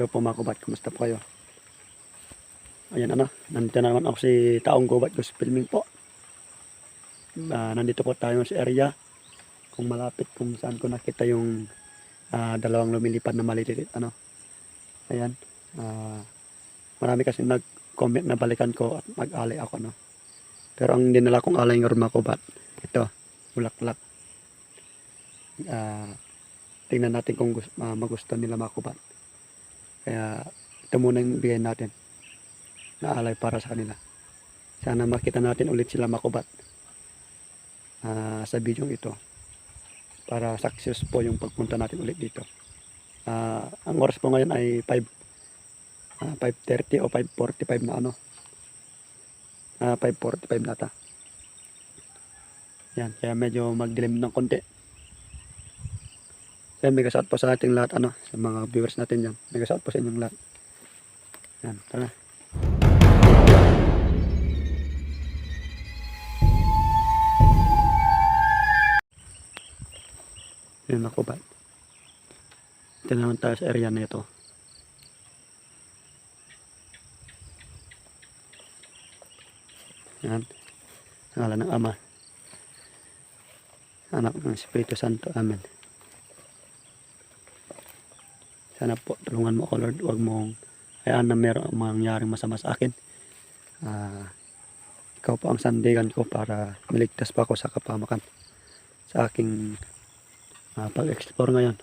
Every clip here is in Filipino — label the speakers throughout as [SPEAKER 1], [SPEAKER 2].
[SPEAKER 1] Hello po mga kubat, kumusta po kayo? Ayan ano, nandito na naman ako si Taong Kubat Ghost Filming po. Ah, nandito po tayo sa area. Kung malapit kung saan ko nakita yung ah, dalawang lumilipad na maliliit. Ano? Ayan. Ah, marami kasi nag-comment na balikan ko at mag-alay ako. No? Pero ang dinala kong alay ng mga kubat, ito, bulaklak. Ah, tingnan natin kung ah, magustuhan nila mga kubat. Kaya ito muna yung bigay natin na alay para sa kanila. Sana makita natin ulit sila makubat ah, sa video ito para success po yung pagpunta natin ulit dito. Ah, ang oras po ngayon ay 5 ah, 5.30 o 5.45 na ano. Ah, 5.45 na ata. Yan, kaya medyo magdilim ng konti. Kaya mega shout po sa ating lahat ano, sa mga viewers natin yan. Mega shout po sa inyong lahat. Yan, tara. Yan ako? Ito naman tayo sa area na ito. Yan. Ngalan ng Ama. Anak ng Espiritu Santo. Amen. Sana po tulungan mo ako Lord. Huwag mong hayaan na meron mangyaring masama sa akin. Ah, ikaw po ang sandigan ko para maligtas pa ako sa kapamakan sa aking ah, pag-explore ngayon.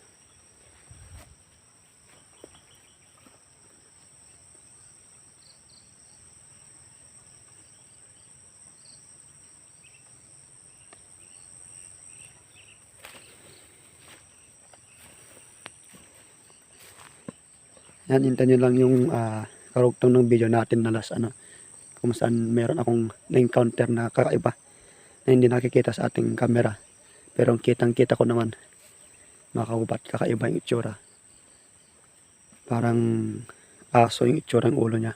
[SPEAKER 1] Yan, hintayin nyo lang yung ah, karugtong ng video natin na last ano, kung saan meron akong na-encounter na kakaiba na hindi nakikita sa ating camera. Pero ang kitang-kita ko naman, mga kaubat, kakaiba yung itsura. Parang aso yung itsura ng ulo niya.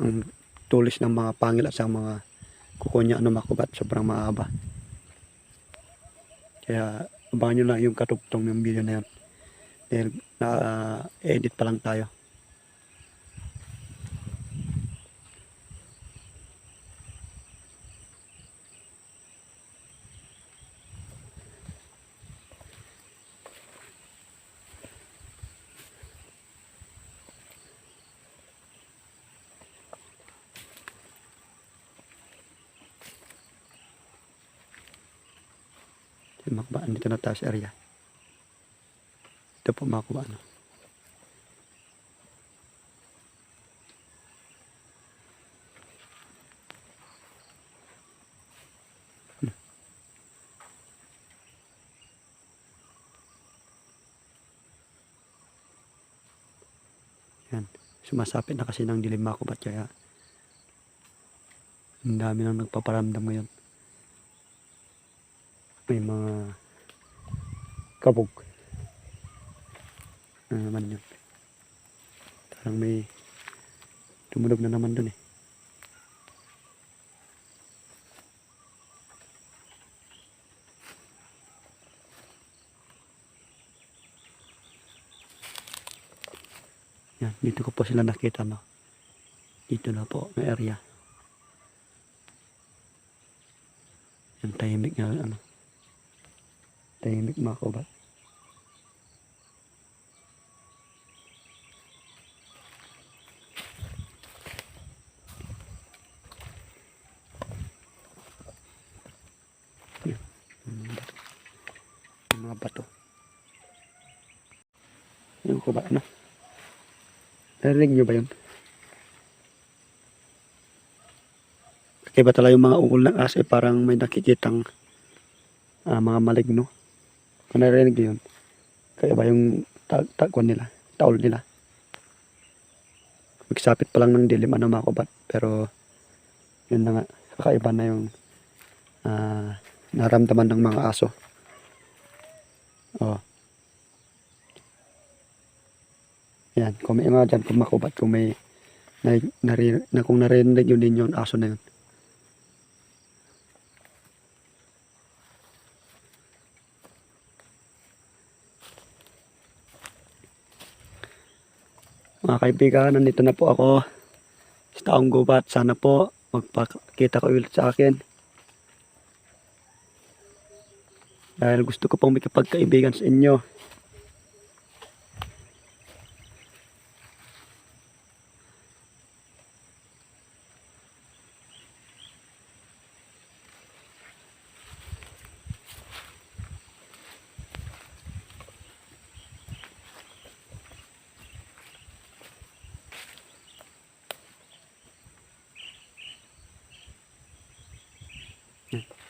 [SPEAKER 1] Ang tulis ng mga pangil at sa mga kuko niya, ano mga kaubat, sobrang maaba. Kaya abangan nyo lang yung katugtong ng video na yan. Dahil na-edit pa lang tayo. Yung makba, andito na tayo sa area. Ito po ano. Hmm. Yan. Sumasapit na kasi ng dilim mga kubat kaya ang dami nang nagpaparamdam ngayon. May mga kabog. Ano naman yun? Parang may tumunog na naman dun eh. Yan, dito ko po sila nakita no. Dito na po, may area. Yung tahimik nga ano. Tahimik mga kubat. Yung mga bato. Yung mga bato. Yung ko ba, ano? Narinig nyo ba yun? Kakaiba talaga yung mga ungol ng aso, eh, parang may nakikitang ah, mga maligno. Kung narinig nyo yun, kakaiba yung tagwan nila, taol nila. Magsapit pa lang ng dilim, ano mga kubat. Pero, yun na nga, kakaiba na yung ah, naramdaman ng mga aso. Oh. Yan, may mga dyan, kung makubat, kung may na, nari, na kung narinig yun din yung aso na yun. Mga kaibigan, nandito na po ako sa taong gubat. Sana po magpakita ko ulit sa akin. Dahil gusto ko pong makipagkaibigan sa inyo.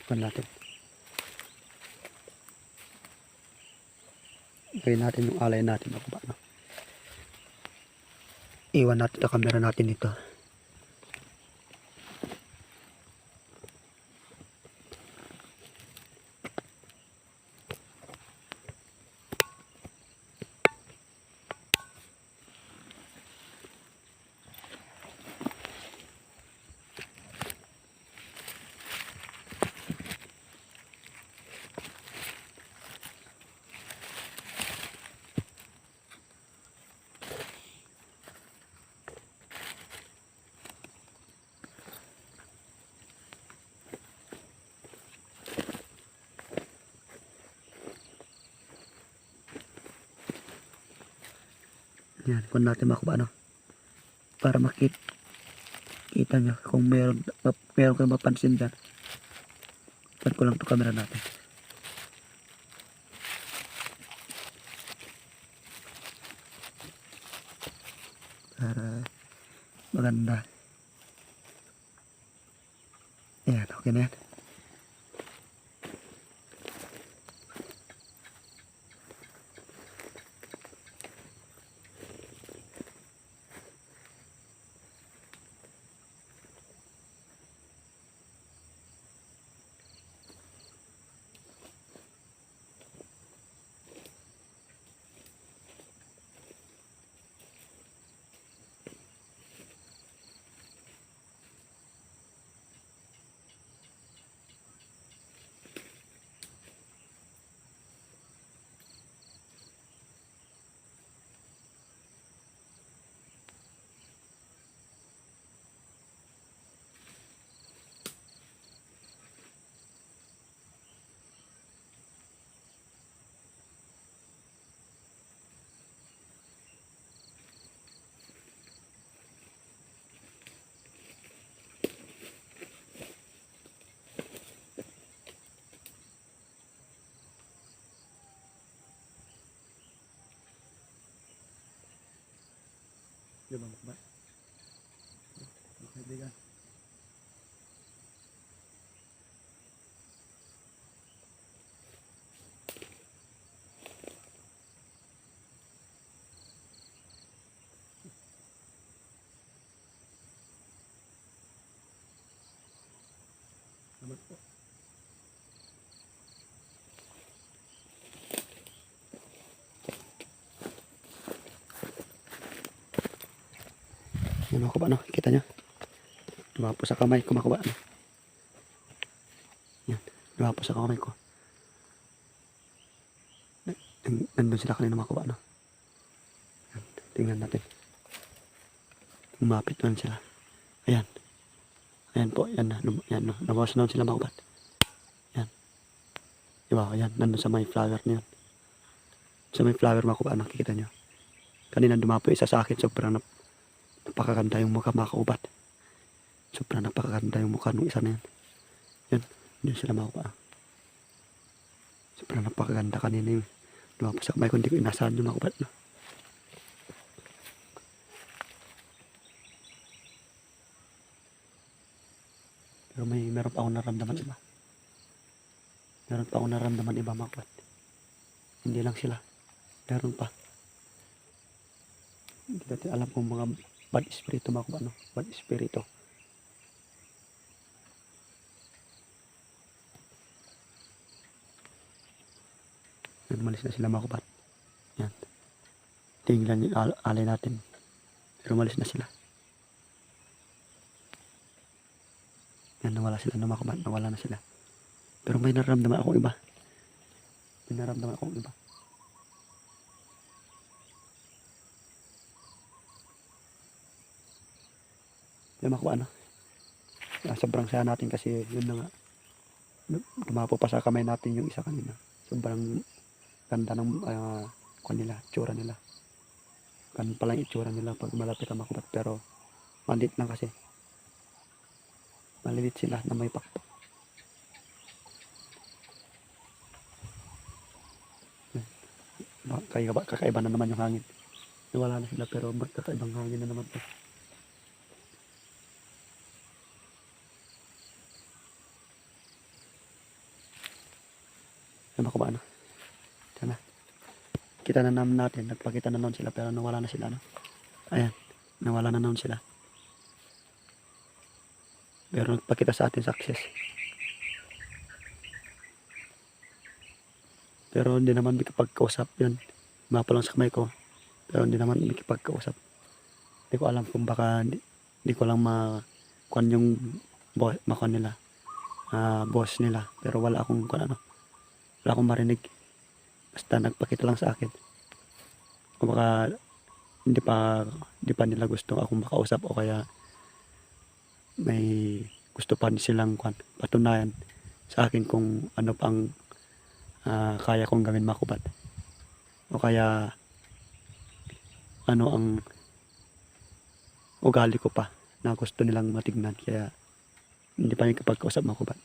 [SPEAKER 1] Iwan natin. Gawin natin yung alay natin. Ako ba, no? Iwan natin ang camera natin dito. Yan, kung natin makuha ano. Para makit kita nyo kung meron, meron kayong mapansin dyan. Pan ko lang to camera natin. Para maganda. Ayan, okay na yan. Di ba ba? Okay, bigan. Salamat po. Yan ako ba no? Kita nyo? Lumapo sa kamay ko makuha no? Yan. Lumapo sa kamay ko. Nan- Nandun sila kanina makuha no? Yan. Tingnan natin. Umapit naman sila. Ayan. Ayan po. Yan na. Yan. Nabawas na sila makuha. Yan. Diba? Ayan. Nandun sa may flower na yun. Sa may flower makuha. Nakikita nyo. Kanina dumapo isa sa akin. Sobrang napakaganda yung mukha mga kaubat. Sobrang napakaganda yung mukha ng isa na yan. Yan, hindi sila makuha. Sobrang napakaganda kanina yung lumapos sa kamay ko, hindi ko inasahan yung mga kaubat. No? Pero may meron pa akong naramdaman iba. Meron pa akong naramdaman iba mga kaubat. Hindi lang sila. Meron pa. Hindi alam kung mga bad espiritu mga ano, bad espiritu. Umalis na sila mga kubat. Yan. Tingnan yung al- alay natin. Pero umalis na sila. Yan, nawala sila ng mga kubat. Nawala na sila. Pero may nararamdaman akong iba. May nararamdaman akong iba. Yung makuha ano. Ah, sobrang saya natin kasi yun na nga. Dumapo pa sa kamay natin yung isa kanina. Sobrang ganda ng uh, nila, tsura nila. Ganun pala yung itsura nila pag malapit ang makubat. Pero maliit lang kasi. Maliit sila na may pakpak. Kakaiba, kakaiba na naman yung hangin. Nawala na sila pero magkakaibang hangin na naman to. Ano ko ba ano? Na. Kita na naman natin. Nagpakita na naman sila pero nawala na sila. No? Ayan. Nawala na naman sila. Pero nagpakita sa atin success. Pero hindi naman makipagkausap yun. Mapo lang sa kamay ko. Pero hindi naman makipagkausap. Hindi ko alam kung baka hindi, ko lang makuan yung bo, makuan nila. ah boss nila. Pero wala akong kung ano. Wala akong marinig. Basta nagpakita lang sa akin. O baka hindi pa hindi pa nila gusto akong makausap o kaya may gusto pa silang patunayan sa akin kung ano pang ah, kaya kong gawin makubat. O kaya ano ang ugali ko pa na gusto nilang matignan kaya hindi pa yung kapag kausap makubat.